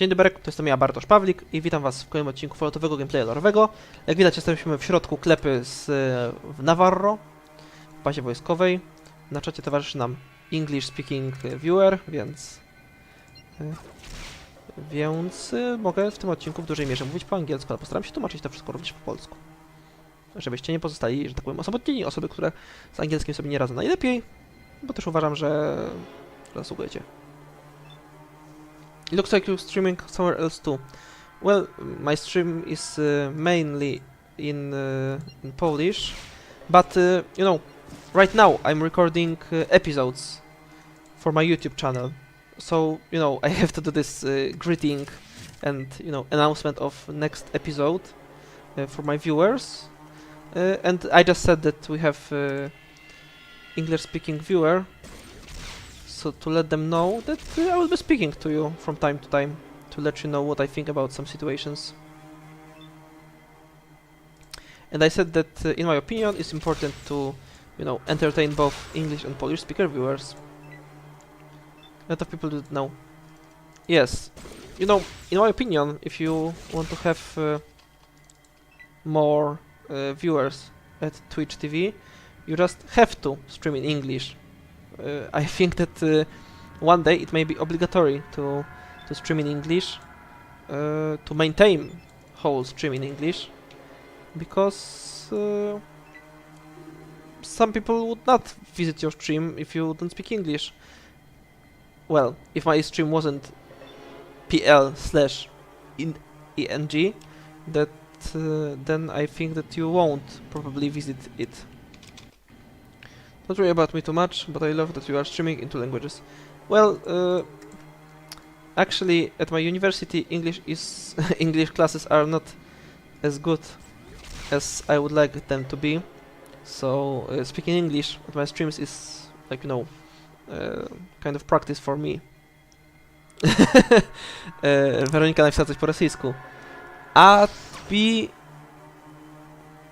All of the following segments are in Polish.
Dzień dobry, to jestem ja, Bartosz Pawlik i witam was w kolejnym odcinku falloutowego gameplaya lorowego. Jak widać jesteśmy w środku klepy z w Navarro, w bazie wojskowej. Na czacie towarzyszy nam English speaking viewer, więc... e, Więc e, mogę w tym odcinku w dużej mierze mówić po angielsku, ale postaram się tłumaczyć to wszystko również po polsku. Żebyście nie pozostali, że tak powiem, osamotnieni, osoby, które z angielskim sobie nie radzą najlepiej, bo też uważam, że zasługujecie. It looks like you're streaming somewhere else too. Well, my stream is uh, mainly in uh, in Polish, but uh, you know, right now I'm recording uh, episodes for my YouTube channel. So you know, I have to do this uh, greeting and you know announcement of next episode uh, for my viewers. And I just said that we have English-speaking viewer so to let them know that uh, I will be speaking to you from time to time to let you know what I think about some situations. And I said that, uh, in my opinion, it's important to, you know, entertain both English and Polish speaker viewers. A lot of people don't know. Yes, you know, in my opinion, if you want to have uh, more uh, viewers at Twitch TV, you just have to stream in English I think that uh, one day it may be obligatory to to stream in English uh, to maintain whole stream in English because uh, some people would not visit your stream if you don't speak English. Well, if my stream wasn't pl slash in eng, that uh, then I think that you won't probably visit it. Don't worry about me too much, but I love that you are streaming in two languages. Well, uh, actually, at my university, English is English classes are not as good as I would like them to be. So uh, speaking English at my streams is like you know, uh, kind of practice for me. e, Weronika napisała coś po rosyjsku. A pi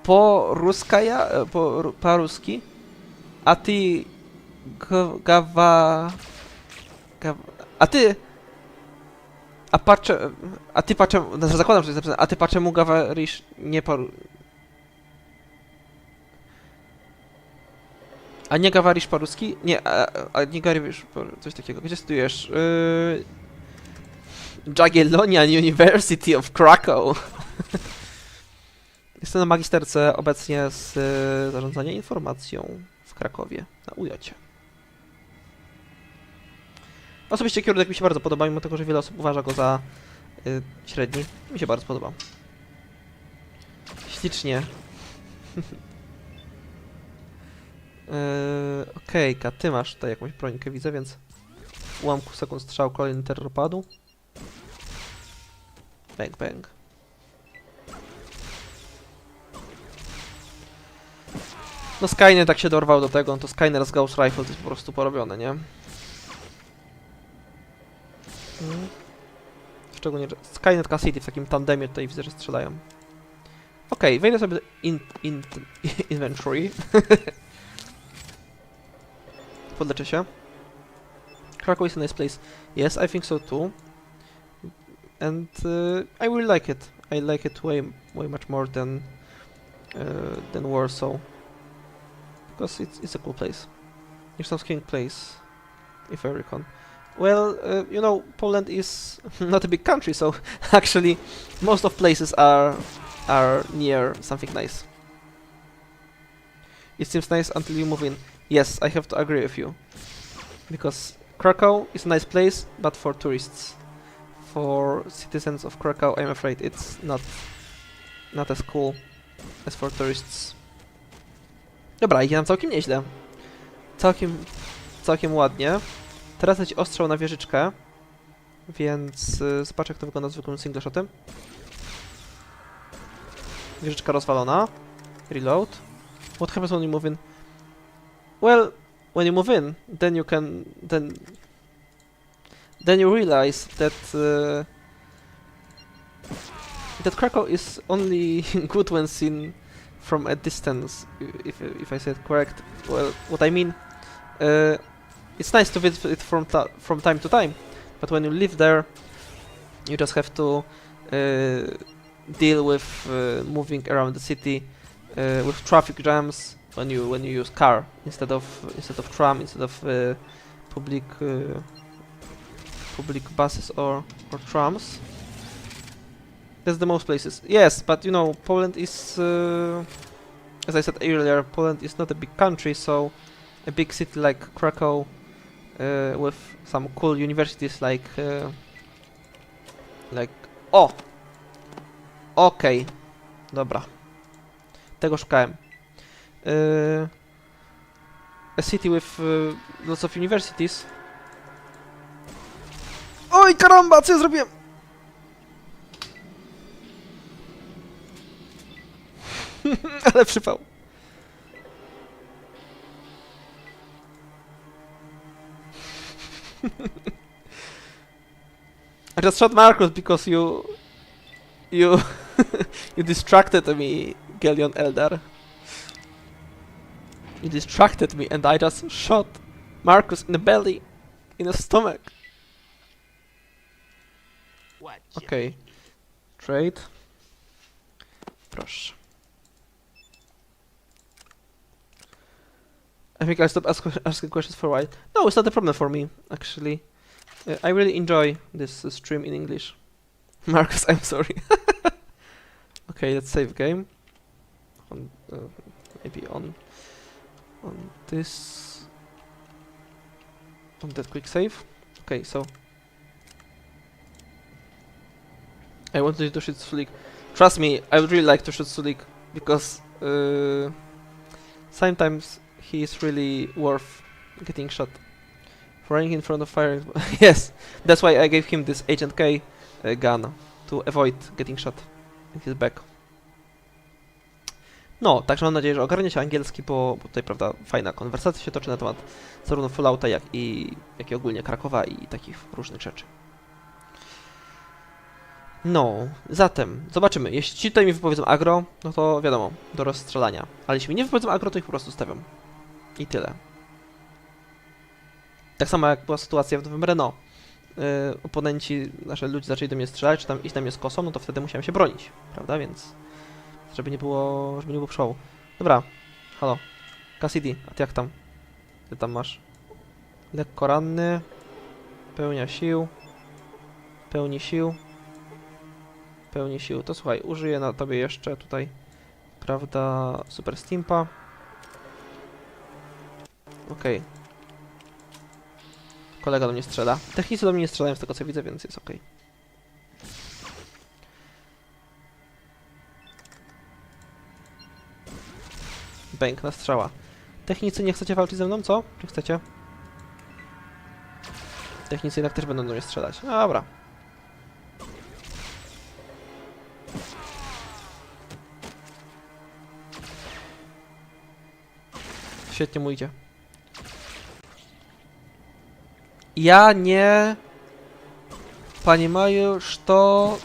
po ruskaja, e, po, ru- po-ruski? A ty gawa... A ty... A patrzę... A ty patrzę... No, zakładam, że jest napisane. A ty patrzę mu gawarisz nie por... A nie gawarisz po-ruski? Nie, a, a nie gawarisz coś takiego. Gdzie studiujesz? Yy... Jagiellonian University of Krakow. Jestem na magisterce obecnie z zarządzania informacją Krakowie, na UJOcie. Osobiście kierunek mi się bardzo podoba, mimo tego, że wiele osób uważa go za y, średni. Mi się bardzo podoba. Ślicznie. yy, okay, ty masz tutaj jakąś brońkę, widzę, więc ułamku sekund strzał kolejny terror padł. Bang, bang. No Skynet tak się dorwał do tego, no to Skynet z Gauss Rifle to jest po prostu porobione, nie? Szczególnie, że Skynet Cassidy w takim tandemie tutaj widzę, że strzelają. Okej, wejdę sobie do in, in, inventory. Podleczę się. Krakow is a nice place. Yes, I think so too. And uh, I will like it. I like it way, way much more than uh, than Warsaw because it's, it's a cool place. It's a king place, if I recall. Well, uh, you know, Poland is not a big country, so actually most of places are are near something nice. It seems nice until you move in. Yes, I have to agree with you. Because Krakow is a nice place, but for tourists. For citizens of Krakow, I'm afraid it's not not as cool as for tourists. Dobra, idzie nam całkiem nieźle. Całkiem, całkiem ładnie. Teraz leci ostrzał na wieżyczkę. Więc y, zobacz jak to wygląda zwykłym single shotem. Wieżyczka rozwalona. Reload. What happens when you move in? Well, when you move in, then you can... then... Then you realize that... Uh, that Krakow is only good when seen from a distance, if, if I said correct. Well, what I mean, uh, it's nice to visit it from from time to time, but when you live there, You just have to uh, deal with uh, moving around the city uh, with traffic jams when you when you use car instead of instead of tram instead of uh, public uh, public buses or or trams. That's the most places. Yes, but you know Poland is, uh, as I said earlier, Poland is not a big country, so a big city like Krakow uh, with some cool universities like uh, like o! Okej. Dobra. Tego szukałem. Uh, a city with uh, lots of universities. Oj karamba co ja zrobiłem ale przypał I just shot Marcus because you you you distracted me, Gelion Eldar. You distracted me and I just shot Marcus in the belly, in the stomach. Okay. Trade. Proszę. I think I'll stop ask, asking questions for a while. No, it's not a problem for me, actually. Uh, I really enjoy this uh, stream in English. Marcus, I'm sorry. okay, let's save game. On, uh, maybe on on this on that quick save. Okay, so I wanted to shoot Sulik. Trust me, I would really like to shoot Sulik because uh, sometimes he is really worth getting shot. Running in front of fire. yes, that's why I gave him this Agent K uh, gun to avoid getting shot in his back. No, także mam nadzieję, że ogarniecie angielski, bo, bo tutaj, prawda, fajna konwersacja się toczy na temat zarówno Fallouta, jak i, jak i ogólnie Krakowa i takich różnych rzeczy. No, zatem, zobaczymy. Jeśli ci tutaj mi wypowiedzą agro, no to wiadomo, do rozstrzelania. Ale jeśli mi nie wypowiedzą agro, to ich po prostu stawiam. I tyle. Tak samo jak była sytuacja w Nowym Renault. Yy, oponenci, nasze ludzie zaczęli do mnie strzelać, czy tam iść na mnie z kosą, no to wtedy musiałem się bronić, prawda? Więc żeby nie było, żeby nie było przełu. Dobra, halo. Cassidy, a ty jak tam? Ty tam masz? Lekko ranny. Pełnia sił. Pełni sił. Pełni sił. To słuchaj, użyję na tobie jeszcze tutaj, prawda, Super Steampa. Okej. Kolega do mnie strzela. Technicy do mnie nie strzelają z tego co widzę, więc jest okej. Bękna strzała. Technicy nie chcecie walczyć ze mną, co? Czy chcecie? Technicy jednak też będą do mnie strzelać. No Dobra. Świetnie mu idzie. Ja nie... Panie Majusz, to...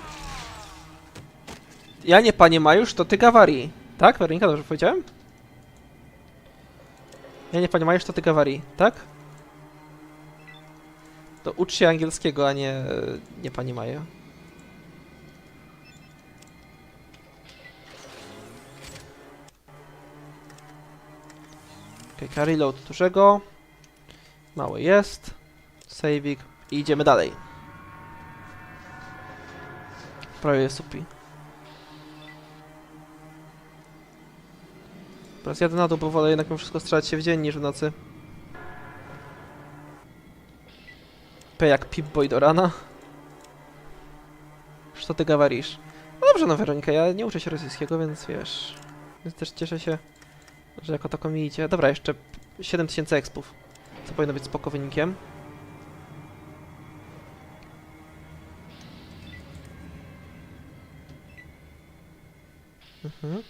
Ja nie, panie Majusz, to ty Gawarii. Tak, Weronika, dobrze powiedziałem? Ja nie, panie Majusz, to ty Gawarii, tak? To ucz się angielskiego, a nie... nie pani Maju. Okej, okay, carry load dużego. Mały jest. Saving. I idziemy dalej. Prawie jest upi. Teraz jadę na dół, bo wolę jednak mimo wszystko strzelać się w dzień niż w nocy. P jak Pip-Boy do rana. Co ty gawarisz? No dobrze, no Weronika, ja nie uczę się rosyjskiego, więc wiesz... Więc też cieszę się, że jako tako mi idzie. Dobra, jeszcze 7000 expów. Co powinno być spoko wynikiem. Mhm.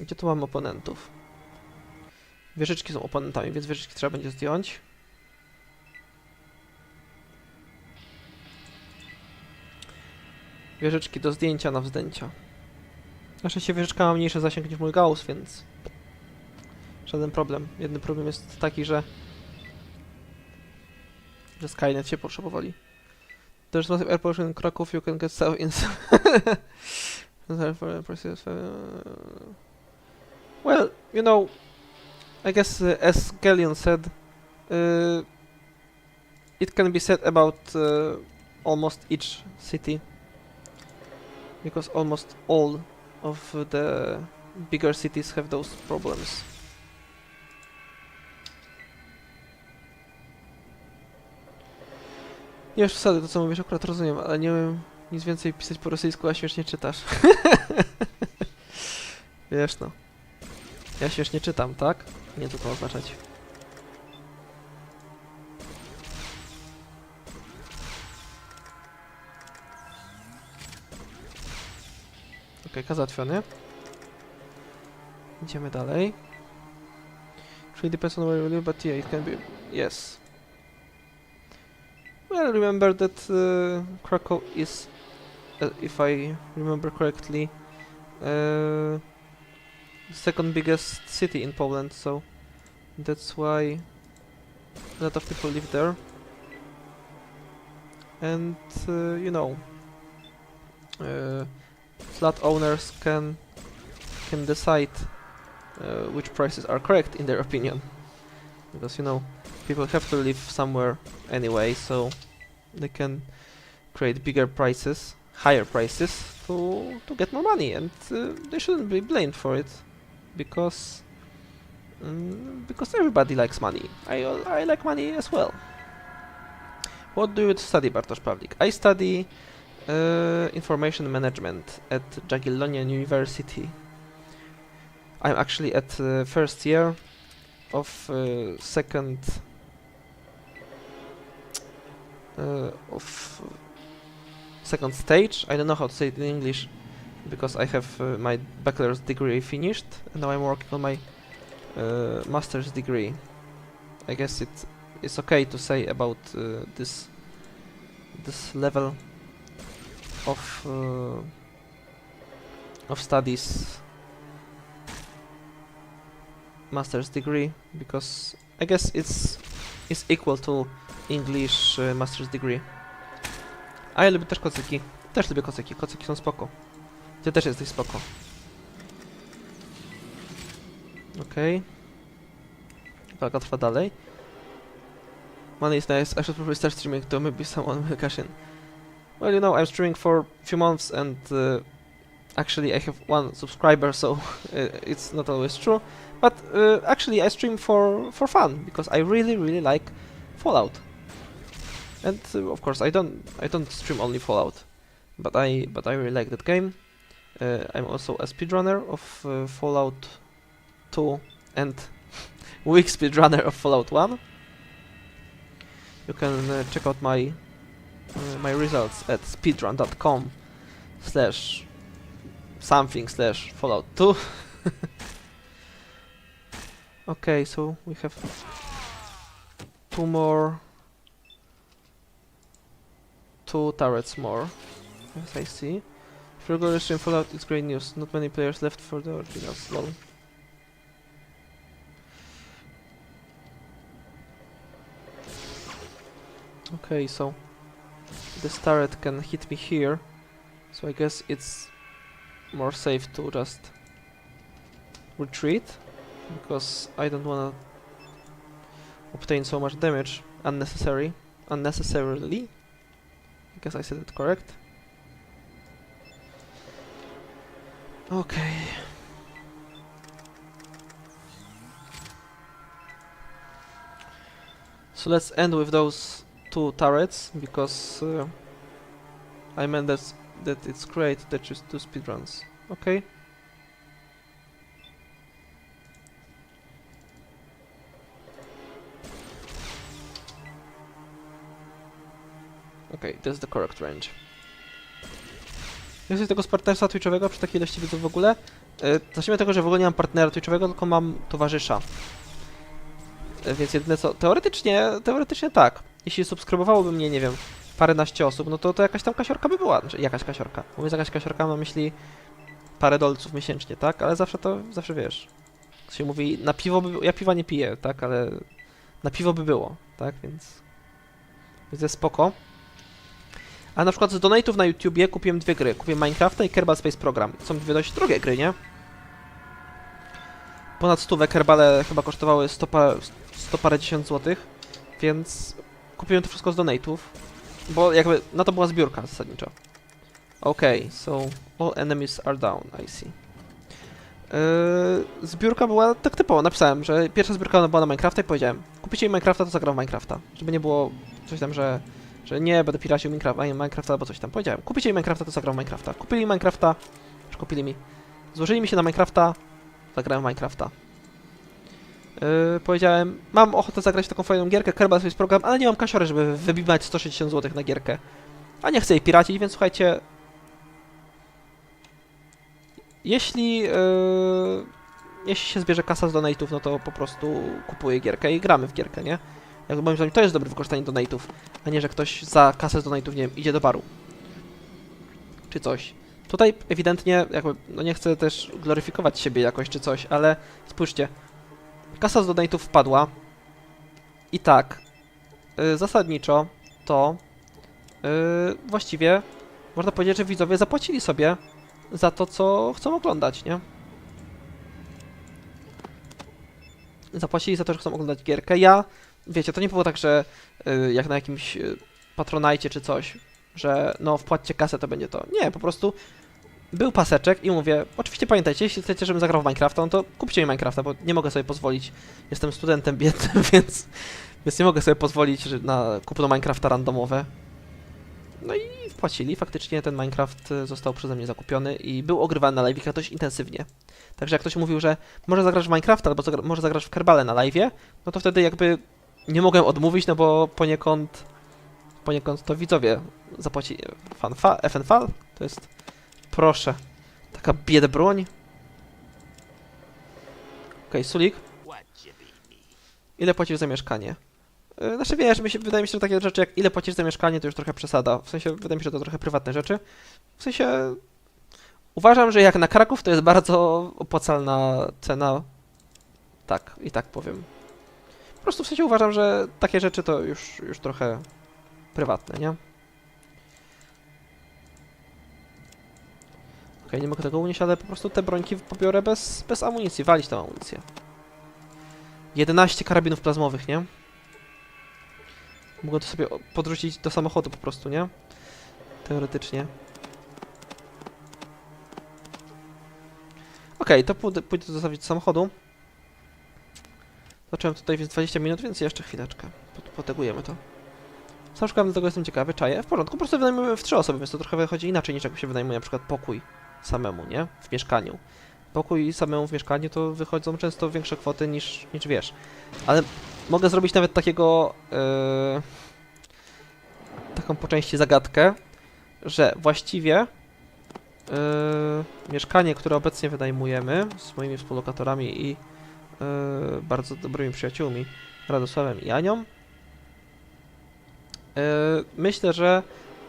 Gdzie tu mam oponentów? Wieżyczki są oponentami, więc wieżyczki trzeba będzie zdjąć. Wieżyczki do zdjęcia na wzdęcia. Na szczęście wieżyczka ma mniejszy zasięg niż mój Gauss, więc... Żaden problem. Jedyny problem jest taki, że... że Skynet się potrzebowali. there's massive air pollution in Krakow, you can get south in... well, you know, I guess uh, as Galleon said, uh, it can be said about uh, almost each city. Because almost all of the bigger cities have those problems. Nie wiesz wsady, to co mówisz akurat rozumiem, ale nie wiem nic więcej pisać po rosyjsku, a śmiesznie czytasz. wiesz no. Ja śmiesznie czytam, tak? Nie co to oznaczać. Okej, okay, załatwiony. Idziemy dalej. Really depends on where you live, but yeah, it can be... Yes. Well, remember that uh, Krakow is, if I remember correctly, uh, second biggest city in Poland, so that's why a lot of people live there. And, uh, you know, uh, flat owners can can decide uh, which prices are correct in their opinion because you know people have to live somewhere anyway so they can create bigger prices higher prices to to get more money and uh, they shouldn't be blamed for it because mm, because everybody likes money. I I like money as well. What do you study Bartosz Pawlik? I study uh, information management at Jagiellonian University. I'm actually at uh, first year of uh, second uh, of second stage. I don't know how to say it in English because I have uh, my bachelor's degree finished and now I'm working on my uh, master's degree. I guess it is okay to say about uh, this this level of uh, of studies master's degree because I guess it's it's equal to English uh, master's degree. A ja lubię też kocyki. Też lubię kocyki. Kocyki są spoko. Ty też jesteś spoko. Okej. Okay. Walka trwa dalej. Money is nice. I should probably start streaming to maybe someone will cash in. Well, you know, I'm streaming for a few months and uh, actually I have one subscriber, so uh, it's not always true. But uh, actually I stream for, for fun, because I really, really like Fallout. And uh, of course I don't I don't stream only Fallout, but I but I really like that game. Uh, I'm also a speedrunner of uh, Fallout 2 and weak speedrunner of Fallout 1. You can check out my my results at speedrun.com slash something slash fallout 2 okay so we have two more two turrets more. As I see. If you're going to stream fallout it's great news. Not many players left for the originals lol okay so this turret can hit me here, so I guess it's more safe to just retreat, because I don't wanna obtain so much damage unnecessary, unnecessarily. Guess I said it correct. Okay. So let's end with those two turrets because uh, I meant that that it's great that you do speedruns. Okay. Okay, that's the correct range. Jesteś tego partnerstwa twitchowego przy takiej ilości widzów w ogóle? Yy, zacznijmy tego, że w ogóle nie mam partnera twitchowego, tylko mam towarzysza. Yy, więc jedyne co... Teoretycznie, teoretycznie tak jeśli subskrybowałoby mnie, nie wiem, paręnaście osób, no to, to jakaś tam kasiorka by była. Znaczy, jakaś kasiorka. Mówiąc jakaś kasiorka, mam myśli parę dolców miesięcznie, tak? Ale zawsze to, zawsze wiesz. To się mówi, na piwo by Ja piwa nie piję, tak? Ale na piwo by było, tak? Więc... Więc jest spoko. A na przykład z donate'ów na YouTubie kupiłem dwie gry. Kupiłem Minecrafta i Kerbal Space Program. Są dwie dość drogie gry, nie? Ponad stówę Kerbale chyba kosztowały 100 parę, 100 parę dziesiąt złotych, więc kupiłem to wszystko z donate'ów, bo jakby na to była zbiórka zasadniczo. Okej, so all enemies are down, I see. Yy, zbiórka była tak typowo, napisałem, że pierwsza zbiórka była na Minecrafta i powiedziałem, kupicie mi Minecrafta, to zagram Minecrafta. Żeby nie było coś tam, że, że nie, będę piracił Minecraft, Minecrafta albo coś tam. Powiedziałem, kupicie mi Minecrafta, to zagram Minecrafta. Kupili Minecrafta, czy kupili mi, złożyli mi się na Minecrafta, zagrałem Minecrafta. Yy, powiedziałem, mam ochotę zagrać taką fajną gierkę, Kerbal Space Program, ale nie mam kasiory, żeby wybiwać 160 zł na gierkę. A nie chcę jej piracić, więc słuchajcie, jeśli, yy, jeśli się zbierze kasa z donate'ów, no to po prostu kupuję gierkę i gramy w gierkę, nie? Jak moim zdaniem to jest dobre wykorzystanie donate'ów, a nie, że ktoś za kasę z donate'ów, nie wiem, idzie do baru. Czy coś. Tutaj ewidentnie, jakby, no nie chcę też gloryfikować siebie jakoś czy coś, ale spójrzcie. Kasa z donate'ów wpadła i tak, yy, zasadniczo to yy, właściwie można powiedzieć, że widzowie zapłacili sobie za to, co chcą oglądać, nie? Zapłacili za to, że chcą oglądać gierkę. Ja, wiecie, to nie było tak, że y, jak na jakimś y, patronajcie czy coś, że no wpłaccie kasę, to będzie to. Nie, po prostu był paseczek i mówię, oczywiście pamiętajcie, jeśli chcecie, żebym zagrał w Minecrafta, no to kupcie mi Minecrafta, bo nie mogę sobie pozwolić, jestem studentem biednym, więc, więc nie mogę sobie pozwolić na kupno Minecrafta randomowe. No i wpłacili, faktycznie ten Minecraft y, został przeze mnie zakupiony i był ogrywany na live'ikach dość intensywnie. Także jak ktoś mówił, że może zagrasz w Minecrafta albo zagra może zagrasz w Kerbale na live'ie, no to wtedy jakby nie mogłem odmówić, no bo poniekąd poniekąd to widzowie zapłaci fanfa FNFAL? To jest proszę, taka bieda broń. Okej, Sulik, ile płacisz za mieszkanie? Yy, Znaczy wiesz, mi się, wydaje mi się, że takie rzeczy jak ile płacisz za mieszkanie to już trochę przesada. W sensie, wydaje mi się, że to trochę prywatne rzeczy. W sensie, uważam, że jak na Kraków to jest bardzo opłacalna cena. Tak, i tak powiem. Po prostu w sensie uważam, że takie rzeczy to już, już trochę prywatne, nie? Okej, nie mogę tego unieść, ale po prostu te brońki pobiorę bez, bez amunicji, walić tą amunicję. 11 karabinów plazmowych, nie? Mogę to sobie podrzucić do samochodu po prostu, nie? Teoretycznie. Okej, to pójdę, pójdę zostawić do samochodu. Zacząłem tutaj więc 20 minut, więc jeszcze chwileczkę. Pot- Potegujemy to. Sam szukam, dlatego jestem ciekawy. Czaję. W porządku, po prostu wynajmujemy w trzy osoby, więc to trochę wychodzi inaczej niż jak się wynajmuje na przykład pokój samemu, nie? W mieszkaniu. Pokój samemu w mieszkaniu to wychodzą często większe kwoty niż, niż wiesz. Ale mogę zrobić nawet takiego... Yy, taką po części zagadkę, że właściwie yy, mieszkanie, które obecnie wynajmujemy z moimi współlokatorami i bardzo dobrymi przyjaciółmi Radosławem i Anią, yy, myślę, że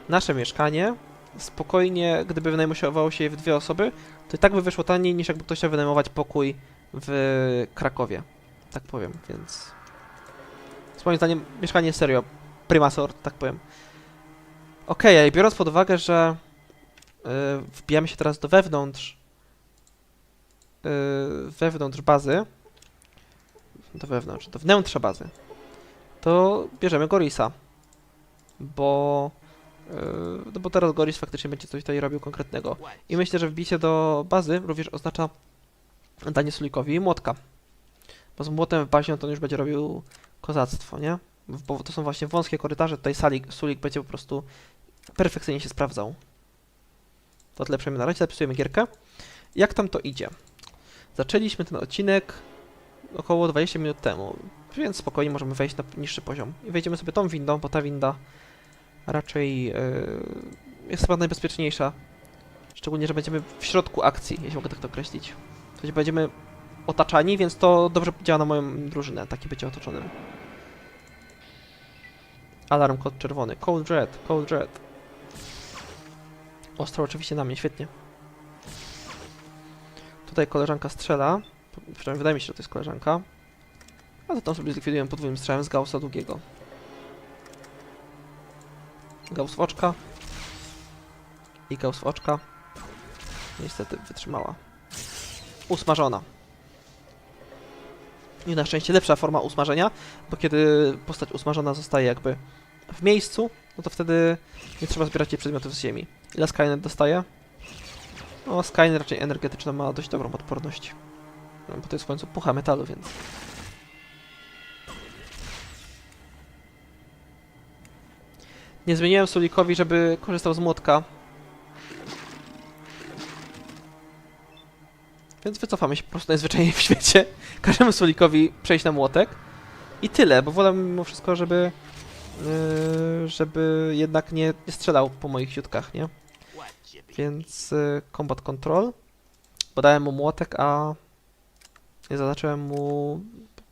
nasze mieszkanie spokojnie, gdyby wynajmowało się je w dwie osoby, to i tak by wyszło taniej niż jakby ktoś chciał wynajmować pokój w Krakowie. Tak powiem, więc... Z moim zdaniem mieszkanie serio prima sort, tak powiem. Okej, okay, biorąc pod uwagę, że yy, wbijamy się teraz do wewnątrz yy, wewnątrz bazy do wewnątrz, do wnętrza bazy to bierzemy Gorisa bo yy, no bo teraz Goris faktycznie będzie coś tutaj robił konkretnego i myślę, że wbicie do bazy również oznacza danie Sulikowi młotka bo z młotem w bazie no on już będzie robił kozactwo, nie? Bo to są właśnie wąskie korytarze, tutaj Salik, Sulik będzie po prostu perfekcyjnie się sprawdzał. To tyle przejmę na razie, zapisujemy gierkę. Jak tam to idzie? Zaczęliśmy ten odcinek około 20 minut temu, więc spokojnie możemy wejść na niższy poziom. I wejdziemy sobie tą windą, bo ta winda raczej yy, jest chyba najbezpieczniejsza. Szczególnie, że będziemy w środku akcji, jeśli mogę tak to określić. Sensie będziemy otaczani, więc to dobrze działa na moją drużynę, taki bycie otoczonym. Alarm kod czerwony. Cold Red, Cold Red. Ostro oczywiście na mnie, świetnie. Tutaj koleżanka strzela. Przynajmniej wydaje mi się, że to jest koleżanka. A to tam sobie zlikwiduję podwójnym strzałem z Gaussa długiego. Gauss w oczka. I gauss w oczka. Niestety wytrzymała. Usmażona. I na szczęście lepsza forma usmażenia, bo kiedy postać usmażona zostaje jakby w miejscu, no to wtedy nie trzeba zbierać jej przedmiotów z ziemi. Ile Skynet dostaje? No, Skynet raczej energetyczna ma dość dobrą odporność. No, bo to jest w końcu pucha metalu, więc... Nie zmieniłem Sulikowi, żeby korzystał z młotka. Więc wycofamy się po prostu najzwyczajniej w świecie. Każemy Sulikowi przejść na młotek. I tyle, bo wolę mimo wszystko, żeby... Yy, żeby jednak nie, nie strzelał po moich siutkach, nie? Więc y, combat control. Podałem mu młotek, a nie zaznaczyłem mu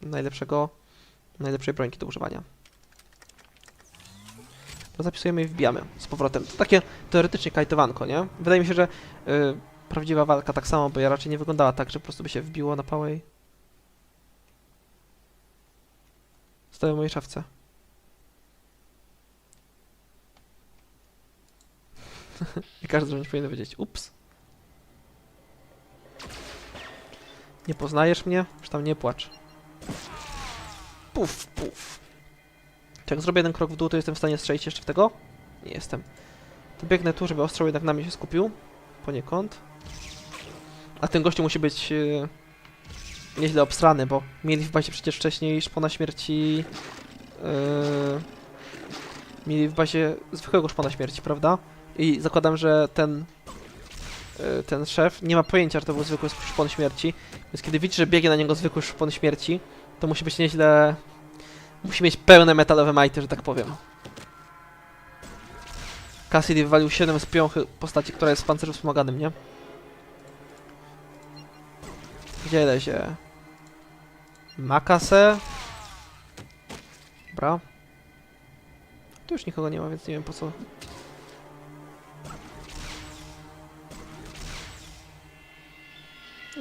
najlepszego, najlepszej brońki do używania. To zapisujemy i wbijamy z powrotem. To takie teoretycznie kajtowanko, nie? Wydaje mi się, że y, prawdziwa walka tak samo, bo ja raczej nie wyglądała tak, że po prostu by się wbiło na pałę i... Stoję w mojej szafce. I każdy nich powinien wiedzieć. Ups. Nie poznajesz mnie? Już tam nie płacz. Puf, puf. Czy jak zrobię jeden krok w dół, to jestem w stanie strzelić jeszcze w tego? Nie jestem. To biegnę tu, żeby ostrzał jednak na mnie się skupił. Poniekąd. A ten gościu musi być yy, nieźle obsrany, bo mieli w bazie przecież wcześniej szpona śmierci... Yy, mieli w bazie zwykłego szpona śmierci, prawda? I zakładam, że ten ten szef nie ma pojęcia, że to był zwykły szpon śmierci. Więc kiedy widzi, że biegnie na niego zwykły szpon śmierci, to musi być nieźle... Musi mieć pełne metalowe majty, że tak powiem. Cassidy wywalił 7 z piąchy postaci, która jest w pancerzu wspomaganym, nie? Gdzie lezie? Ma kasę. Dobra. Tu już nikogo nie ma, więc nie wiem po co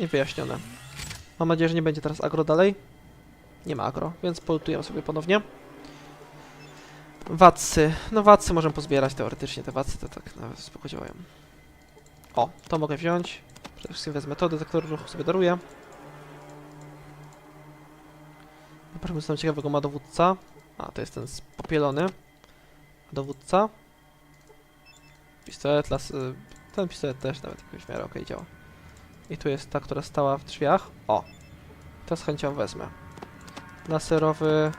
Niewyjaśnione. Mam nadzieję, że nie będzie teraz agro dalej. Nie ma agro, więc polutujemy sobie ponownie. Watsy. No watsy możemy pozbierać teoretycznie. Te watsy to tak nawet spoko działają. O, to mogę wziąć. Przede wszystkim wezmę to, detektor ruchu sobie daruję. Zobaczmy, co tam ciekawego ma dowódca. A, to jest ten popielony. Dowódca. Pistolet, las... y, Ten pistolet też nawet jakoś w miarę okej działa. I tu jest ta, która stała w drzwiach. O! To z chęcią wezmę. Laserowy...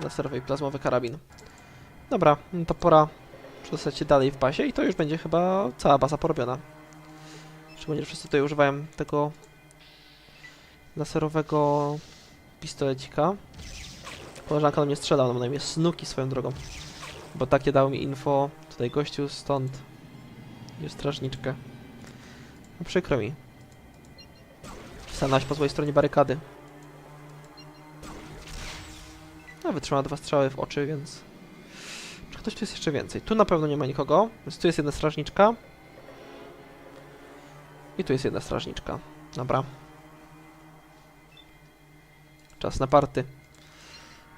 Laserowy i plazmowy karabin. Dobra, no to pora przestać się dalej w bazie i to już będzie chyba cała baza porobiona. Szczególnie, że wszyscy tutaj używają tego laserowego pistolecika. Koleżanka do mnie strzela, ona na imię Snuki swoją drogą. Bo takie dał mi info tutaj gościu stąd. Jest strażniczkę. No przykro mi. Stanąłeś po złej stronie barykady. No, wytrzymała dwa strzały w oczy, więc... Czy ktoś tu jest jeszcze więcej? Tu na pewno nie ma nikogo, więc tu jest jedna strażniczka. I tu jest jedna strażniczka. Dobra. Czas na party.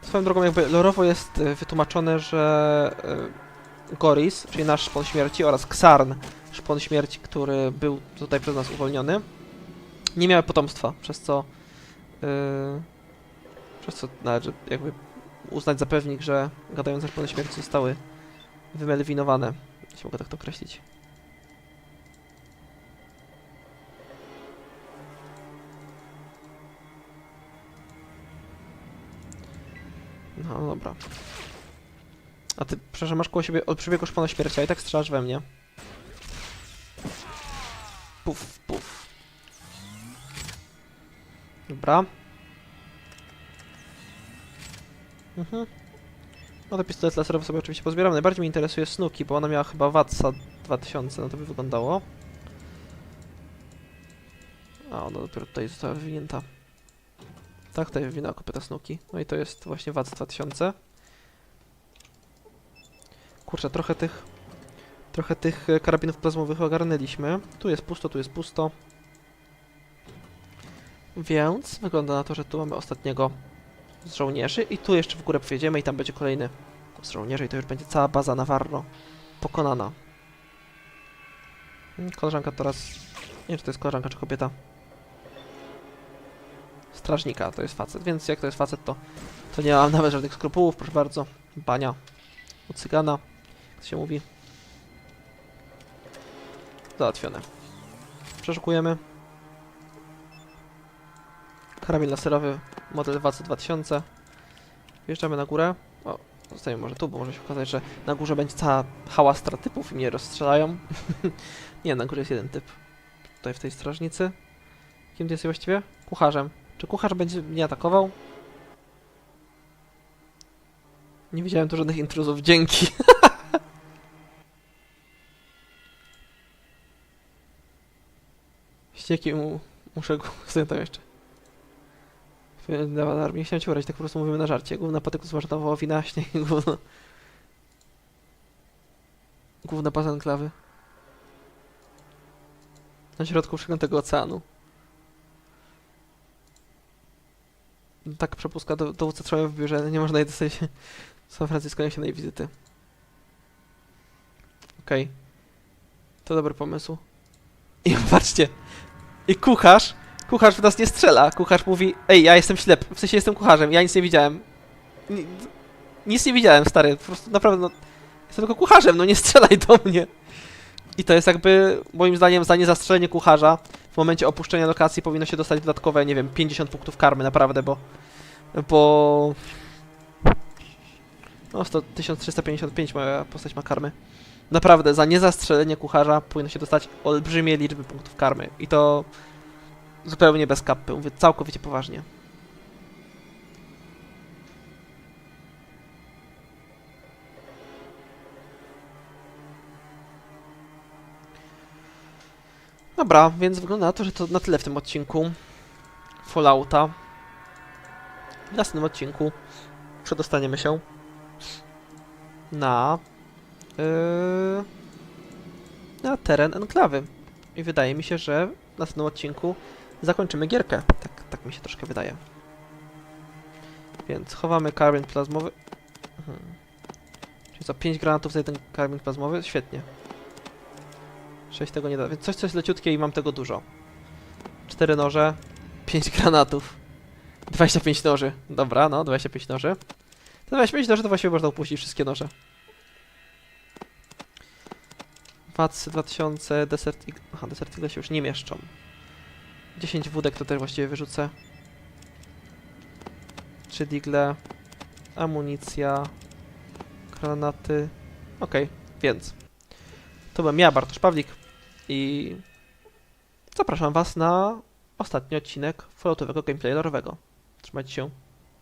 Swoją drogą jakby lorowo jest y, wytłumaczone, że y, Goris, czyli nasz szpon śmierci oraz Xarn, szpon śmierci, który był tutaj przez nas uwolniony, nie miały potomstwa, przez co yy, przez co należy jakby uznać za pewnik, że gadające szpony śmierci zostały wymelwinowane, jeśli mogę tak to określić. No dobra. A ty, przepraszam, masz koło siebie olbrzymiego szpona śmierci, a i tak strzelasz we mnie. Puf, puf. Dobra. Mhm. No to pistolet laserowy sobie oczywiście pozbieram. Najbardziej mnie interesuje Snuki, bo ona miała chyba Watsa 2000, no to by wyglądało. A, ona dopiero tutaj została wywinięta. Tak, tutaj wywinęła kopyta Snuki. No i to jest właśnie Watts 2000. Kurczę, trochę tych Trochę tych e, karabinów plazmowych ogarnęliśmy. Tu jest pusto, tu jest pusto. Więc wygląda na to, że tu mamy ostatniego z żołnierzy i tu jeszcze w górę pojedziemy i tam będzie kolejny z żołnierzy i to już będzie cała baza Navarro pokonana. Mm, Koleżanka teraz... Nie wiem, czy to jest koleżanka, czy kobieta. Strażnika to jest facet, więc jak to jest facet, to, to nie mam nawet żadnych skrupułów, proszę bardzo. Bania u cygana, jak się mówi. Załatwione. Przeszukujemy. Karabin laserowy, model WAC 2000. Wjeżdżamy na górę. O, zostajemy może tu, bo może się okazać, że na górze będzie cała hałastra typów i mnie rozstrzelają. Nie, na górze jest jeden typ. Tutaj w tej strażnicy. Kim ty jesteś właściwie? Kucharzem. Czy kucharz będzie mnie atakował? Nie widziałem tu żadnych intruzów, dzięki. Ścieki mu... Muszę go... Tam jeszcze? Dawa armii. Chciałem cię urazić, tak po prostu mówimy na żarcie. Główna patyku zmarnowa wołowina, śnieg, gówno. Główna baza enklawy. Na środku przeklętego oceanu. Tak, przepustka do, dowódca trwają w biurze, nie można jej dostać. San Francisco nie na jej wizyty. Okej. To dobry pomysł. I patrzcie. I kucharz, kucharz w nas nie strzela. Kucharz mówi, ej, ja jestem ślep, w sensie jestem kucharzem, ja nic nie widziałem. Ni nic nie widziałem, stary, po prostu naprawdę, no, jestem tylko kucharzem, no nie strzelaj do mnie. I to jest jakby, moim zdaniem, za niezastrzelenie kucharza w momencie opuszczenia lokacji powinno się dostać dodatkowe, nie wiem, 50 punktów karmy, naprawdę, bo... Bo... No, 100, 1355 moja postać ma karmy. Naprawdę, za niezastrzelenie kucharza powinno się dostać olbrzymie liczby punktów karmy. I to zupełnie bez kapy, mówię całkowicie poważnie. Dobra, więc wygląda na to, że to na tyle w tym odcinku Fallouta. W następnym odcinku przedostaniemy się na na teren enklawy. I wydaje mi się, że w następnym odcinku zakończymy gierkę. Tak, tak mi się troszkę wydaje. Więc chowamy karabin plazmowy. Mhm. Czyli co, 5 granatów za jeden karabin plazmowy? Świetnie. 6 tego nie da, więc coś, co jest leciutkie i mam tego dużo. 4 noże, 5 granatów, 25 noży. Dobra, no, 25 noży. To 25 noży to właściwie można upuścić wszystkie noże. Wac 2000, Desert. Aha, Desert Eagle się już nie mieszczą. 10 wódek to też właściwie wyrzucę. 3 digle, amunicja, granaty. Okej, więc to byłem ja, Bartosz Pawlik i zapraszam Was na ostatni odcinek falloutowego gameplay. Trzymajcie się,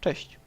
cześć!